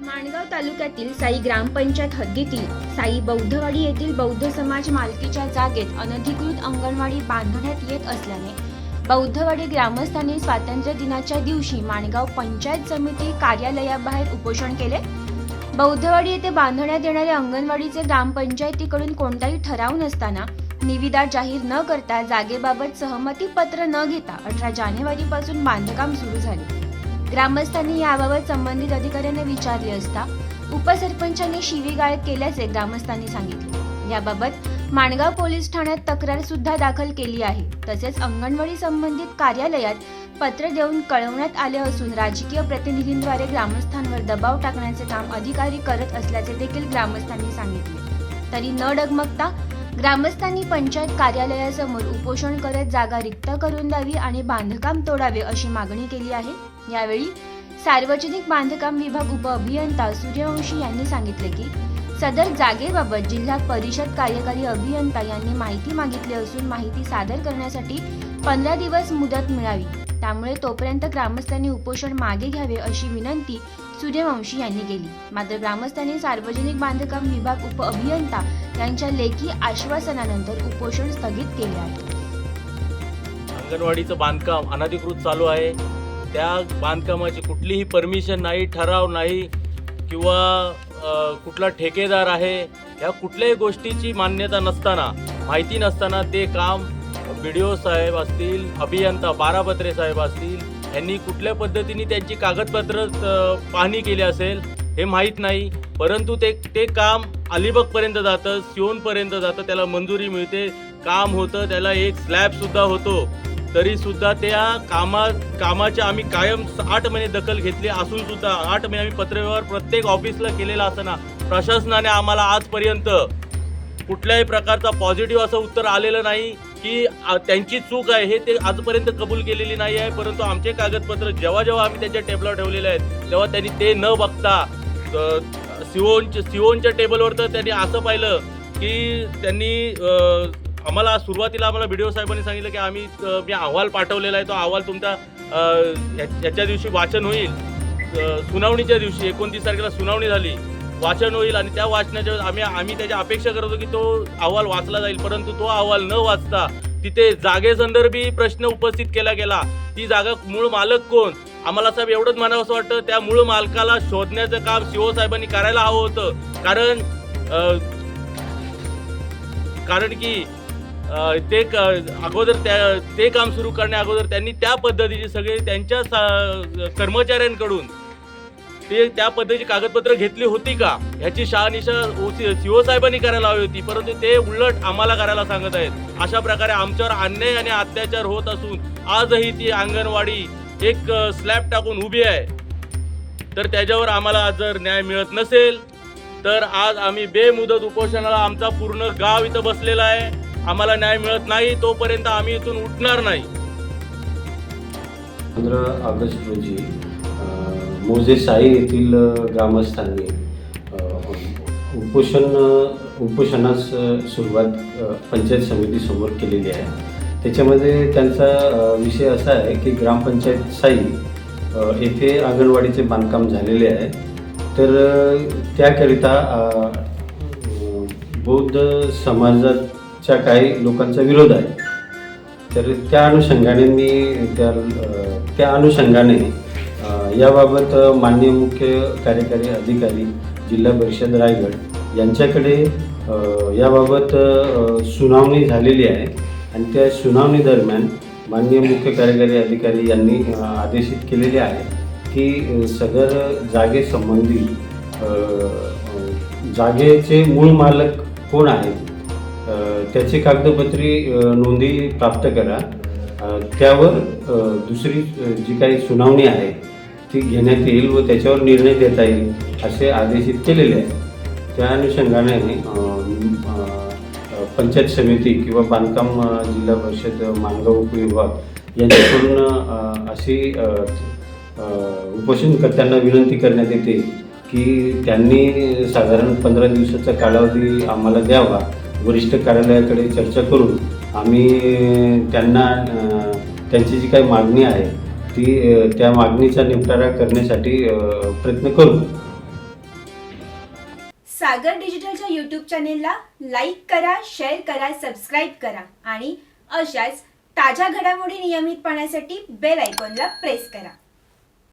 माणगाव तालुक्यातील साई ग्रामपंचायत हद्दीतील साई बौद्धवाडी येथील बौद्ध समाज मालकीच्या जागेत अनधिकृत अंगणवाडी बांधण्यात येत असल्याने बौद्धवाडी ग्रामस्थांनी स्वातंत्र्य दिनाच्या दिवशी माणगाव पंचायत समिती कार्यालयाबाहेर उपोषण केले. बौद्धवाडी येथे बांधण्यात येणाऱ्या अंगणवाडीचे ग्रामपंचायतीकडून कोणताही ठराव नसताना निविदा जाहीर न करता जागेबाबत सहमती पत्र न घेता अठरा जानेवारीपासून बांधकाम सुरू झाले. ग्रामस्थांनी याबाबत संबंधित अधिकाऱ्यांना विचारले असता उपसरपंचांनी शिवीगाळ केल्याचे ग्रामस्थांनी सांगितले. याबाबत माणगाव पोलीस ठाण्यात तक्रार सुद्धा दाखल केली आहे. तसेच अंगणवाडी संबंधित कार्यालयात पत्र देऊन कळवण्यात आले असून राजकीय प्रतिनिधींद्वारे ग्रामस्थांवर दबाव टाकण्याचे काम अधिकारी करत असल्याचे देखील ग्रामस्थांनी सांगितले. तरी न डगमगता ग्रामस्थांनी पंचायत कार्यालयासमोर उपोषण करत जागा रिक्त करून द्यावी आणि बांधकाम तोडावे अशी मागणी केली आहे. यावेळी सार्वजनिक बांधकाम विभाग उपअभियंता सूर्यवंशी यांनी सांगितले की सदर जागेबाबत जिल्हा परिषद कार्यकारी अभियंता यांनी माहिती मागितली असून माहिती सादर करण्यासाठी पंधरा दिवस मुदत मिळावी. त्यामुळे तोपर्यंत ग्रामस्थांनी उपोषण मागे घ्यावे अशी विनंती सूर्यवंशी यांनी केली. मात्र ग्रामस्थांनी सार्वजनिक बांधकाम विभाग उपअभियंता यांच्या लेखी आश्वासनानंतर उपोषण स्थगित केले आहे. अंगणवाडीचं बांधकाम अनधिकृत चालू आहे. त्या बांधकामाची कुठलीही परमिशन नाही ठराव नाही किंवा कुठला ठेकेदार आहे ह्या कुठल्याही गोष्टीची मान्यता नसताना माहिती नसताना ते काम बी डी ओ साहेब असतील अभियंता बारापत्रे साहेब असतील यांनी कुठल्या पद्धतीने त्यांची कागदपत्र पाहणी केली असेल हे माहीत नाही. परंतु ते ते काम अलिबागपर्यंत जातं सिओनपर्यंत जातं त्याला मंजुरी मिळते काम होतं त्याला एक स्लॅबसुद्धा होतो. तरी सुद्धा त्या कामा कामाच्या आम्ही कायम आठ महिने दखल घेतली. असून सुद्धा आठ महिने आम्ही पत्रव्यवहार प्रत्येक ऑफिसला केलेला असताना प्रशासनाने आम्हाला आजपर्यंत कुठल्याही प्रकारचा पॉझिटिव्ह असं उत्तर आलेलं नाही की त्यांची चूक आहे हे ते आजपर्यंत कबूल केलेली नाही आहे. परंतु आमचे कागदपत्र जेव्हा जेव्हा आम्ही त्यांच्या टेबलावर ठेवलेले आहेत तेव्हा त्यांनी ते न बघता सिओनच्या सिओनच्या टेबलवर तर त्यांनी असं पाहिलं की त्यांनी आम्हाला सुरुवातीला आम्हाला बी डी ओ साहेबांनी सांगितलं की आम्ही मी अहवाल पाठवलेला आहे तो अहवाल तुमचा याच्या ह्या- ह्याच्या दिवशी वाचन होईल. सुनावणीच्या दिवशी एकोणतीस तारखेला सुनावणी झाली. वाचन होईल आणि त्या वाचनाच्या आम्ही आम्ही त्याची अपेक्षा करत होतो की तो अहवाल वाचला जाईल परंतु तो अहवाल न वाचता तिथे जागेसंदर्भी प्रश्न उपस्थित केला गेला. ती जागा मूळ मालक कोण? आम्हाला साहेब एवढंच म्हणावं असं वाटतं त्या मूळ मालकाला शोधण्याचं काम सीओ साहेबांनी करायला हवं होतं. कारण कारण की ते अगोदर त्या ते काम सुरू करण्या अगोदर त्यांनी त्या पद्धतीचे सगळे त्यांच्या सा- कर्मचाऱ्यांकडून ते त्या पद्धतीची कागदपत्र घेतली होती का? ह्याची शहानिशा सीओ साहेबांनी करायला हवी होती परंतु ते उलट आम्हाला करायला सांगत आहेत. अशा प्रकारे आमच्यावर अन्याय आणि अत्याचार होत असून आजही ती अंगणवाडी एक स्लॅब टाकून उभी आहे. तर त्याच्यावर आम्हाला आज जर न्याय मिळत नसेल तर आज आम्ही बेमुदत उपोषणाला आमचा पूर्ण गाव इथं बसलेला आहे. आम्हाला न्याय मिळत नाही तोपर्यंत आम्ही इथून उठणार नाही. पंधरा ऑगस्ट रोजी मोजे साई येथील ग्रामस्थांनी उपोषण उपोषणास सुरुवात पंचायत समितीसमोर केलेली आहे. त्याच्यामध्ये त्यांचा विषय असा आहे की ग्रामपंचायत साई येथे अंगणवाडीचे बांधकाम झालेले आहे. तर त्याकरिता बौद्ध समाजात च्या काही लोकांचा विरोध आहे. तर त्या अनुषंगाने मी त्या त्या अनुषंगाने याबाबत माननीय मुख्य कार्यकारी अधिकारी जिल्हा परिषद रायगड यांच्याकडे याबाबत सुनावणी झालेली आहे. आणि त्या सुनावणी दरम्यान माननीय मुख्य कार्यकारी अधिकारी यांनी आदेशित केलेले आहे की सदर जागेसंबंधी जागेचे मूळ मालक कोण आहेत? त्याची कागदपत्री नोंदी प्राप्त करा. त्यावर दुसरी जी काही सुनावणी आहे ती घेण्यात येईल व त्याच्यावर निर्णय देता येईल असे आदेशित केलेले आहे त्या अनुषंगाने पंचायत समिती किंवा बांधकाम जिल्हा परिषद मानगाव उपविभाग यांच्याकडून अशी उपोषणकर्त्यांना विनंती करण्यात येते की त्यांनी साधारण पंधरा दिवसाचा कालावधी आम्हाला द्यावा. वरिष्ठ कार्यालयाकडे चर्चा करून आम्ही त्यांना त्यांची जी काही मागणी आहे ती त्या मागणीचा निपटारा करण्यासाठी प्रयत्न करू. सागर डिजिटलच्या यूट्यूब चॅनेलला लाईक करा शेअर करा सबस्क्राईब करा आणि अशाच ताज्या घडामोडी नियमित पाहण्यासाठी बेल आयकॉनला प्रेस करा.